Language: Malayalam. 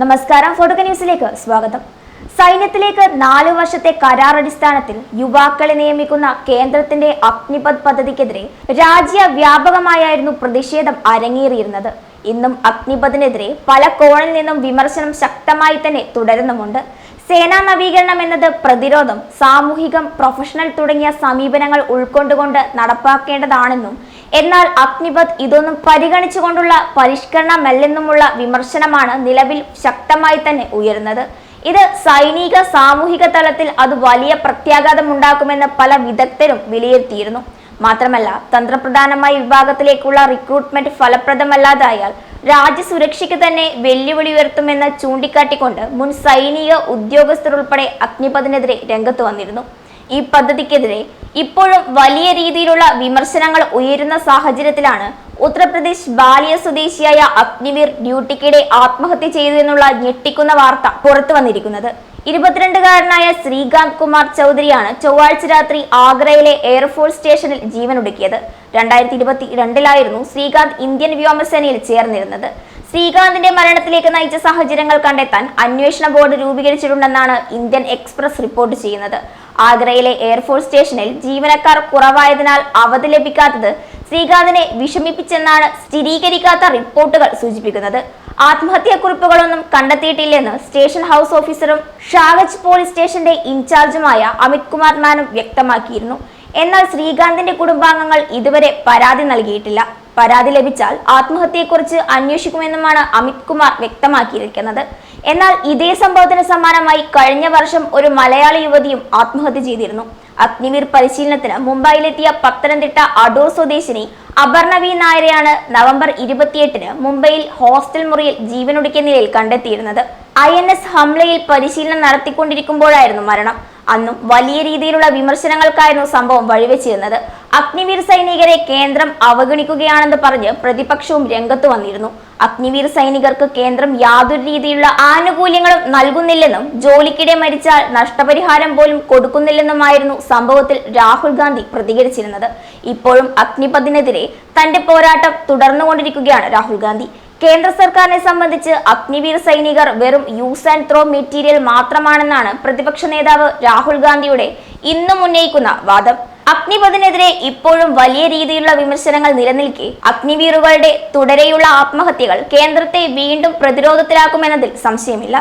നമസ്കാരം ഫോട്ടോ ന്യൂസിലേക്ക് സ്വാഗതം. സൈന്യത്തിലേക്ക് നാലു വർഷത്തെ കരാർ അടിസ്ഥാനത്തിൽ യുവാക്കളെ നിയമിക്കുന്ന കേന്ദ്രത്തിന്റെ അഗ്നിപത് പദ്ധതിക്കെതിരെ രാജ്യവ്യാപകമായായിരുന്നു പ്രതിഷേധം അരങ്ങേറിയിരുന്നത്. ഇന്നും അഗ്നിപഥിനെതിരെ പല കോണിൽ നിന്നും വിമർശനം ശക്തമായി തന്നെ തുടരുന്നുമുണ്ട്. സേനാ നവീകരണം എന്നത് പ്രതിരോധം സാമൂഹികം പ്രൊഫഷണൽ തുടങ്ങിയ സമീപനങ്ങൾ ഉൾക്കൊണ്ടുകൊണ്ട് നടപ്പാക്കേണ്ടതാണെന്നും എന്നാൽ അഗ്നിപത് ഇതൊന്നും പരിഗണിച്ചുകൊണ്ടുള്ള പരിഷ്കരണമല്ലെന്നുമുള്ള വിമർശനമാണ് നിലവിൽ ശക്തമായി തന്നെ ഉയരുന്നത്. ഇത് സൈനിക സാമൂഹിക തലത്തിൽ അത് വലിയ പ്രത്യാഘാതം പ്രത്യാഘാതമുണ്ടാക്കുമെന്ന് പല വിദഗ്ധരും വിലയിരുത്തിയിരുന്നു. മാത്രമല്ല തന്ത്രപ്രധാനമായ വിഭാഗത്തിലേക്കുള്ള റിക്രൂട്ട്മെന്റ് ഫലപ്രദമല്ലാതായാൽ രാജ്യസുരക്ഷയ്ക്ക് തന്നെ വെല്ലുവിളി ഉയർത്തുമെന്ന് ചൂണ്ടിക്കാട്ടിക്കൊണ്ട് മുൻ സൈനിക ഉദ്യോഗസ്ഥർ ഉൾപ്പെടെ അഗ്നിപഥിനെതിരെ രംഗത്ത് വന്നിരുന്നു. ഈ പദ്ധതിക്കെതിരെ ഇപ്പോഴും വലിയ രീതിയിലുള്ള വിമർശനങ്ങൾ ഉയരുന്ന സാഹചര്യത്തിലാണ് ഉത്തർപ്രദേശ് ബാലിയ സ്വദേശിയായ അഗ്നിവീർ ഡ്യൂട്ടിക്കിടെ ആത്മഹത്യ ചെയ്തു എന്നുള്ള ഞെട്ടിക്കുന്ന വാർത്ത പുറത്തു വന്നിരിക്കുന്നത്. ഇരുപത്തിരണ്ടുകാരനായ ശ്രീകാന്ത് കുമാർ ചൗധരിയാണ് ചൊവ്വാഴ്ച രാത്രി ആഗ്രയിലെ എയർഫോഴ്സ് സ്റ്റേഷനിൽ ജീവനൊടുക്കിയത്. രണ്ടായിരത്തി ഇരുപത്തി രണ്ടിലായിരുന്നു ശ്രീകാന്ത് ഇന്ത്യൻ വ്യോമസേനയിൽ ചേർന്നിരുന്നത്. ശ്രീകാന്തിന്റെ മരണത്തിലേക്ക് നയിച്ച സാഹചര്യങ്ങൾ കണ്ടെത്താൻ അന്വേഷണ ബോർഡ് രൂപീകരിച്ചിട്ടുണ്ടെന്നാണ് ഇന്ത്യൻ എക്സ്പ്രസ് റിപ്പോർട്ട് ചെയ്യുന്നത്. ആഗ്രയിലെ എയർഫോഴ്സ് സ്റ്റേഷനിൽ ജീവനക്കാർ കുറവായതിനാൽ അവധി ലഭിക്കാത്തത് ശ്രീകാന്തിനെ വിഷമിപ്പിച്ചെന്നാണ് സ്ഥിരീകരിക്കാത്ത റിപ്പോർട്ടുകൾ സൂചിപ്പിക്കുന്നത്. ആത്മഹത്യാക്കുറിപ്പുകളൊന്നും കണ്ടെത്തിയിട്ടില്ലെന്ന് സ്റ്റേഷൻ ഹൗസ് ഓഫീസറും ഷാഗജ് പോലീസ് സ്റ്റേഷന്റെ ഇൻചാർജുമായ അമിത് കുമാർ മാനും വ്യക്തമാക്കിയിരുന്നു. എന്നാൽ ശ്രീകാന്തിന്റെ കുടുംബാംഗങ്ങൾ ഇതുവരെ പരാതി നൽകിയിട്ടില്ല. പരാതി ലഭിച്ചാൽ ആത്മഹത്യയെക്കുറിച്ച് അന്വേഷിക്കുമെന്നുമാണ് അമിത് കുമാർ വ്യക്തമാക്കിയിരിക്കുന്നത്. എന്നാൽ ഇതേ സംഭവത്തിന് സമാനമായി കഴിഞ്ഞ വർഷം ഒരു മലയാളി യുവതിയും ആത്മഹത്യ ചെയ്തിരുന്നു. അഗ്നിവീർ പരിശീലനത്തിന് മുംബൈയിലെത്തിയ പത്തനംതിട്ട അടൂർ സ്വദേശിനി അപർണ വി നായരെയാണ് നവംബർ ഇരുപത്തിയെട്ടിന് മുംബൈയിൽ ഹോസ്റ്റൽ മുറിയിൽ ജീവനൊടുക്കിയ നിലയിൽ കണ്ടെത്തിയിരുന്നത്. ഐ എൻ എസ് ഹംലയിൽ പരിശീലനം നടത്തിക്കൊണ്ടിരിക്കുമ്പോഴായിരുന്നു മരണം. അന്നും വലിയ രീതിയിലുള്ള വിമർശനങ്ങൾക്കായിരുന്നു സംഭവം വഴിവെച്ചിരുന്നത്. അഗ്നിവീർ സൈനികരെ കേന്ദ്രം അവഗണിക്കുകയാണെന്ന് പറഞ്ഞ് പ്രതിപക്ഷവും രംഗത്ത് വന്നിരുന്നു. അഗ്നിവീർ സൈനികർക്ക് കേന്ദ്രം യാതൊരു രീതിയിലുള്ള ആനുകൂല്യങ്ങളും നൽകുന്നില്ലെന്നും ജോലിക്കിടെ മരിച്ചാൽ നഷ്ടപരിഹാരം പോലും കൊടുക്കുന്നില്ലെന്നുമായിരുന്നു സംഭവത്തിൽ രാഹുൽ ഗാന്ധി പ്രതികരിച്ചിരുന്നത്. ഇപ്പോഴും അഗ്നിപഥിനെതിരെ തന്റെ പോരാട്ടം തുടർന്നുകൊണ്ടിരിക്കുകയാണ് രാഹുൽ ഗാന്ധി. കേന്ദ്ര സർക്കാരിനെ സംബന്ധിച്ച് അഗ്നിവീർ സൈനികർ വെറും യൂസ് ആൻഡ് ത്രോ മെറ്റീരിയൽ മാത്രമാണെന്നാണ് പ്രതിപക്ഷ നേതാവ് രാഹുൽ ഗാന്ധിയുടെ ഇന്നും ഉന്നയിക്കുന്ന വാദം. അഗ്നിപഥിനെതിരെ ഇപ്പോഴും വലിയ രീതിയിലുള്ള വിമർശനങ്ങൾ നിലനിൽക്കെ അഗ്നിവീറുകളുടെ തുടരെയുള്ള ആത്മഹത്യകൾ കേന്ദ്രത്തെ വീണ്ടും പ്രതിരോധത്തിലാക്കുമെന്നതിൽ സംശയമില്ല.